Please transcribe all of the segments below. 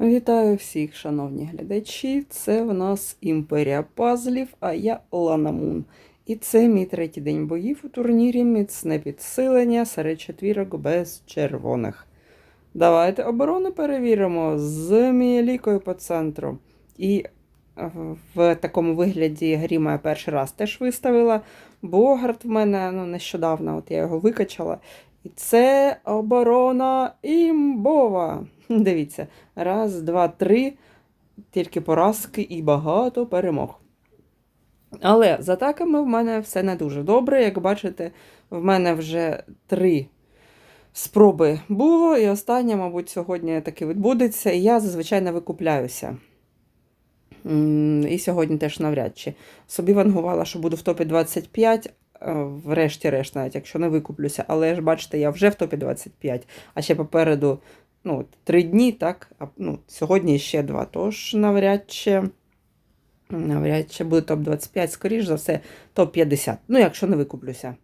Вітаю всіх, шановні глядачі. Це в нас імперія пазлів, а я Лана Мун. І це мій третій день боїв у турнірі міцне підсилення серед четвірок без червоних. Давайте оборону перевіримо з Мієлікою по центру. І в такому вигляді Гріма я перший раз теж виставила. Богард в мене ну, нещодавно, от я його викачала. І це оборона імбова. Дивіться, раз, два, три, тільки поразки і багато перемог. Але з атаками в мене все не дуже добре. Як бачите, в мене вже три спроби було, і остання, мабуть, сьогодні таки відбудеться, і я зазвичай не викупляюся. І сьогодні теж навряд чи. Собі вангувала, що буду в топі 25, е, врешті-решт, навіть якщо не викуплюся. Але ж бачите, я вже в топі 25, а ще попереду ну, от, три дні, так? А, ну, сьогодні ще два. Тож навряд чи, навряд чи буде топ 25, скоріш за все, топ 50. Ну, якщо не викуплюся.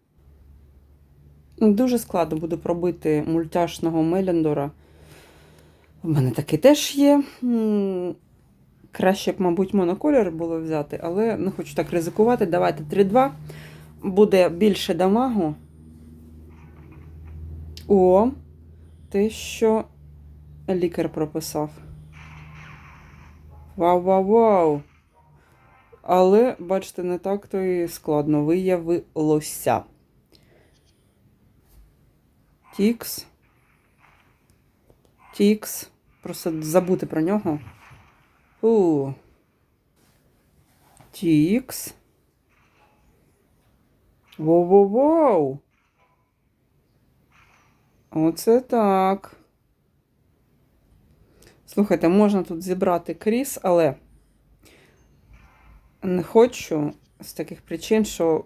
Дуже складно буде пробити мультяшного Меліндора. У мене такий теж є. Краще б, мабуть, моноколір було взяти, але не хочу так ризикувати. Давайте 3-2. Буде більше дамагу. О, те, що лікар прописав. Вау-вау-вау! Але, бачите, не так то і складно виявилося. Тікс. Тікс. Просто забути про нього. У. Тікс. Воу-воу-воу. Оце так. Слухайте, можна тут зібрати кріс, але не хочу з таких причин, що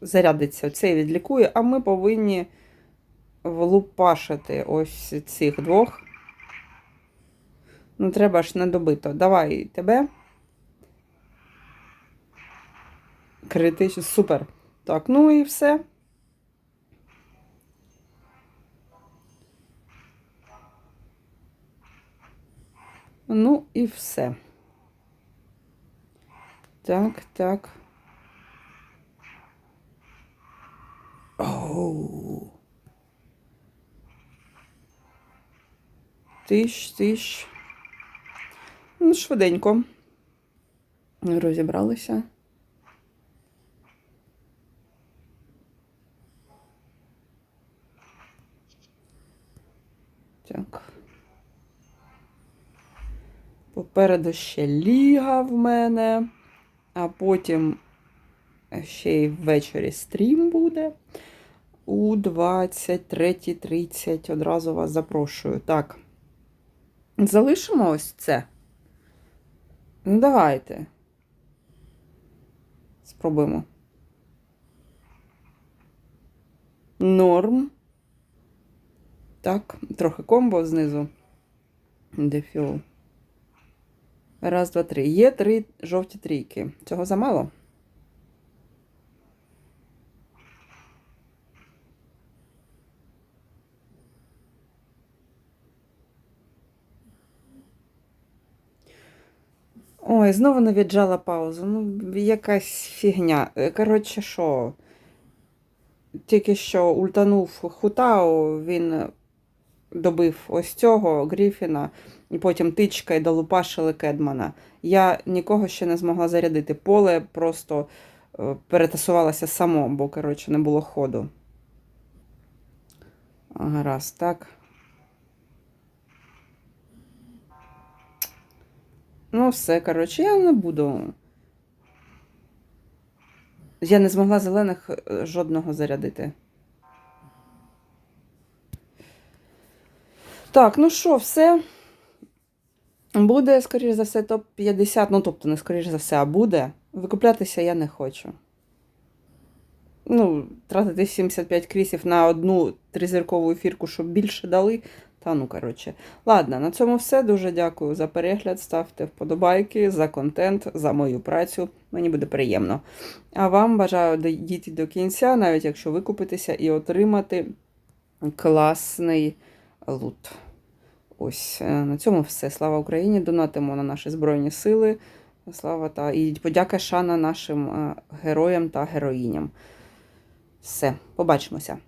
зарядиться цей відлікує, а ми повинні влупашити ось цих двох. Ну, треба ж не добито. Давай тебе. Критично. Супер. Так, ну і все. Ну і все. Так, так. Оу. Тиш, тиш. Ну, швиденько. Розібралися. Так. Попереду ще ліга в мене, а потім ще й ввечері стрім буде. У 23.30 одразу вас запрошую. Так. Залишимо ось це. Ну, давайте. Спробуємо. Норм. Так, трохи комбо знизу. Дефіл. Раз, два, три. Є три жовті трійки. Цього замало? Ой, знову не віджала паузу. Ну, якась фігня. Коротше, що? Тільки що ультанув Хутау, він добив ось цього Гріфіна, і потім тичка і долупашили Кедмана. Я нікого ще не змогла зарядити. Поле просто е, перетасувалося само, бо, коротше, не було ходу. Гаразд, так. Ну, все, коротше, я не буду. Я не змогла зелених е, жодного зарядити. Так, ну що, все. Буде, скоріш за все, топ-50. Ну, тобто, не скоріш за все, а буде. Викуплятися я не хочу. Ну, тратити 75 крісів на одну тризіркову ефірку, щоб більше дали. Та ну, коротше. Ладно, на цьому все. Дуже дякую за перегляд. Ставте вподобайки, за контент, за мою працю. Мені буде приємно. А вам бажаю дійти до кінця, навіть якщо викупитися, і отримати класний лут. Ось е, на цьому все. Слава Україні! Донатимо на наші Збройні Сили. Слава та і подяка шана нашим е, героям та героїням. Все, побачимося.